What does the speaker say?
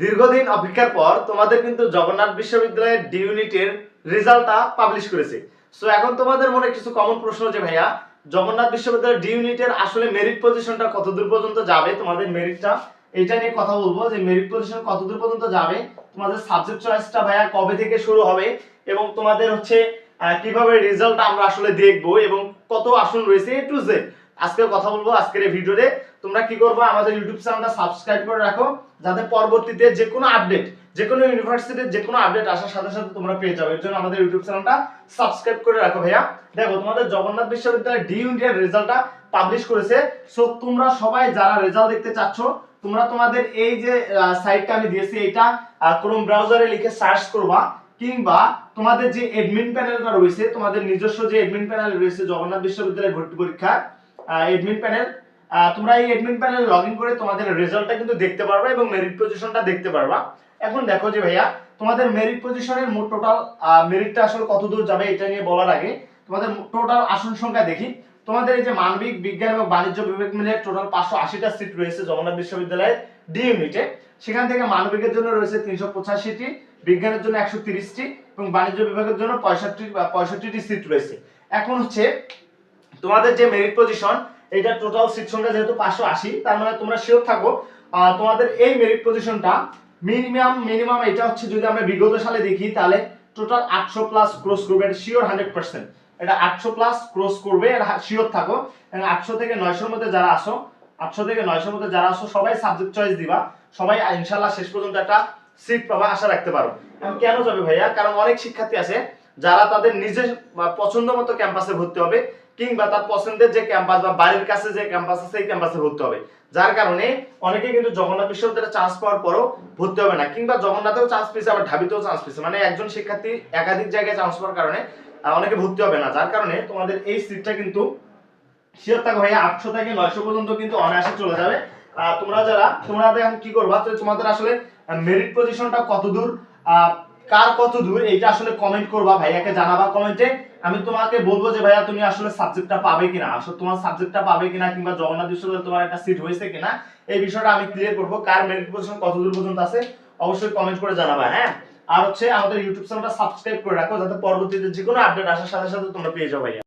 দীর্ঘদিন অপেক্ষার পর তোমাদের কিন্তু জগন্নাথ বিশ্ববিদ্যালয়ের ডি ইউনিটের রেজাল্টটা পাবলিশ করেছে। সো এখন তোমাদের মনে কিছু কমন প্রশ্ন যে ভাইয়া? জগন্নাথ বিশ্ববিদ্যালয়ের ডি ইউনিটের আসলে মেরিট পজিশনটা কত দূর পর্যন্ত যাবে? তোমাদের মেরিটটা এটা নিয়ে কথা বলব যে মেরিট পজিশন কত দূর পর্যন্ত যাবে? তোমাদের সাবজেক্ট চয়েসটা ভাইয়া কবে থেকে শুরু হবে? এবং তোমাদের হচ্ছে কীভাবে রেজাল্ট আমরা আসলে দেখব? এবং কত আসন রয়েছে এ টু জেড আজকে কথা বলব, আজকের এই ভিডিওতে। তোমরা কি করবে, আমাদের ইউটিউব চ্যানেলটা সাবস্ক্রাইব করে রাখো, যাতে পরবর্তীতে যে কোনো আপডেট যে কোনো ইউনিভার্সিটির যে কোনো আপডেট আসার সাথে সাথে তোমরা পেয়ে যাবে। এর জন্য আমাদের ইউটিউব চ্যানেলটা সাবস্ক্রাইব করে রাখো ভাইয়া। দেখো, তোমাদের জগন্নাথ বিশ্ববিদ্যালয় ডি ইন্ডিয়ার রেজাল্টটা পাবলিশ করেছে। সো তোমরা সবাই যারা রেজাল্ট দেখতে চাচ্ছ, তোমরা তোমাদের এই যে সাইটটা আমি দিয়েছি, এটা ক্রোম ব্রাউজারে লিখে সার্চ করবা, কিংবা তোমাদের যে এডমিন প্যানেলটা রয়েছে, তোমাদের নিজস্ব যে এডমিন প্যানেল রয়েছে, জগন্নাথ বিশ্ববিদ্যালয়ের ভর্তি পরীক্ষা এডমিন প্যানেল তোমরা এই এডমিন প্যানেল লগ ইন করে তোমাদের রেজাল্টটা কিন্তু দেখতে পারবা এবং মেরিট পজিশনটা দেখতে পারবা। এখন দেখো যে ভাইয়া, তোমাদের মেরিট পজিশনের মোট টোটাল মেরিটটা আসলে কত দূর যাবে এটা নিয়ে বলার আগে তোমাদের টোটাল আসন সংখ্যা দেখি। তোমাদের এই যে মানবিক, বিজ্ঞান এবং বাণিজ্য বিভাগ মিলে টোটাল পাঁচশো আশিটা সিট রয়েছে জগন্নাথ বিশ্ববিদ্যালয়ের ডি ইউনিটে সেখান থেকে মানবিকের জন্য রয়েছে তিনশো পঁচাশিটি, বিজ্ঞানের জন্য একশো তিরিশটি এবং বাণিজ্য বিভাগের জন্য পঁয়ষট্টি, পঁয়ষট্টিটি সিট রয়েছে। এখন হচ্ছে তোমাদের যে মেরিট পজিশন এটা টোটাল সিট সংখ্যা যেহেতু পাঁচশো আশি, তার মানে তোমরা শিওর থাকো তোমাদের এই মেরিট পজিশনটা মিনিমাম মিনিমাম এটা হচ্ছে যদি আমরা বিগত সালে দেখি, তাহলে টোটাল আটশো প্লাস ক্রস করবে এটা শিওর হান্ড্রেড পার্সেন্ট এটা আটশো প্লাস ক্রস করবে শিওর থাকো। আটশো থেকে নয়শোর মধ্যে যারা আসো, আটশো থেকে নয়শোর মধ্যে যারা আসো, সবাই সাবজেক্ট চয়েস দিবা। সবাই ইনশাল্লাহ শেষ পর্যন্ত একটা সিট পাবা, আশা রাখতে পারো। কেন যাবে ভাইয়া? কারণ অনেক শিক্ষার্থী আছে, যারা তাদের নিজের পছন্দ মতো ক্যাম্পাসে ভর্তি হবে কিংবা তার পছন্দের যে ক্যাম্পাস বা বাড়ির কাছে যে ক্যাম্পাস আছে, সেই ক্যাম্পাসে ভর্তি হবে। যার কারণে অনেকে কিন্তু জগন্নাথ বিশ্ববিদ্যালয়ে চান্স পাওয়ার পরও ভর্তি হবে না, কিংবা জগন্নাথেও চান্স পেয়েছে, আবার ঢাবিতেও চান্স পেয়েছে। মানে একজন শিক্ষার্থী একাধিক জায়গায় চান্স পাওয়ার কারণে অনেকে ভর্তি হবে না। যার কারণে তোমাদের এই সিটটা কিন্তু থাকো ভাইয়া আটশো থেকে নয়শো পর্যন্ত কিন্তু অনায়াসে চলে যাবে। তোমরা যারা, তোমরা এখন কি করবা? তোমাদের আসলে মেরিট পজিশনটা কতদূর? কার কত দূর, এইটা আসলে কমেন্ট করবা, ভাইয়াকে জানাবা কমেন্টে আমি তোমাকে বলব যে, ভাইয়া, তুমি আসলে সাবজেক্টটা পাবে কিনা। আসলে তোমার সাবজেক্টটা পাবে কিনা কিংবা জগন্নাথ বিশ্ববিদ্যালয়ে তোমার একটা সিট হয়েছে কিনা, এই বিষয়টা আমি ক্লিয়ার করব। কার মেরিট পজিশন কত দূর পর্যন্ত আছে, অবশ্যই কমেন্ট করে জানাবা হ্যাঁ? আর হচ্ছে আমাদের ইউটিউব চ্যানেলটা সাবস্ক্রাইব করে রাখো, যাতে পরবর্তীতে যে কোনো আপডেট আসার সাথে সাথে তোমরা পেয়ে যাও, ভাইয়া।